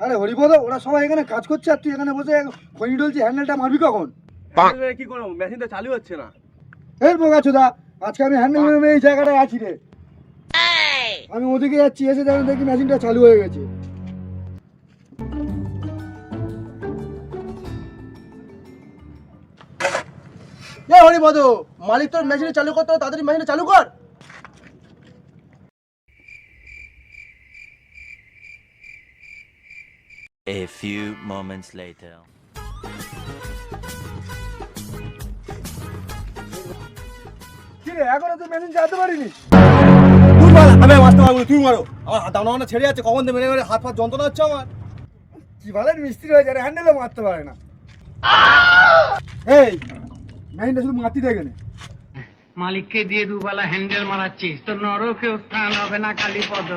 আরে হরি হরিপদ ওরা সবাই এখানে কাজ করছে আর তুই এখানে বসে খনি ডলছি হ্যান্ডেলটা মারবি কখন? কি করব? মেশিন তো চালু হচ্ছে না। এর বোগাচোদা আজকে আমি হ্যান্ডেল মেরে এই জায়গাটায় আছি রে। আমি ওদিকে যাচ্ছি এসে দেখেন দেখি মেশিনটা চালু হয়ে গেছে। এ হরিপদ মালিক তোর মেশিন চালু করতে তাড়াতাড়ি মেশিন চালু কর। A few moments later. কি রে এখনও তুই মেশিন চালাতে পারিনি? তুই মার আমি মারতে পারব না, তুই মারো। আমার হাত দামনা ছেড়ে যাচ্ছে কখন দিয়ে মেরে মেরে হাত যন্ত্রণা হচ্ছে আমার? কি মিস্ত্রি হয়ে যায় হ্যান্ডেলও মারতে পারে না। এই মেশিনটা শুধু মারতি দেখে নে মালিককে দিয়ে দুবেলা হ্যান্ডেল মারাচ্ছিস। তো নরকে স্থান হবে না কালীপদ।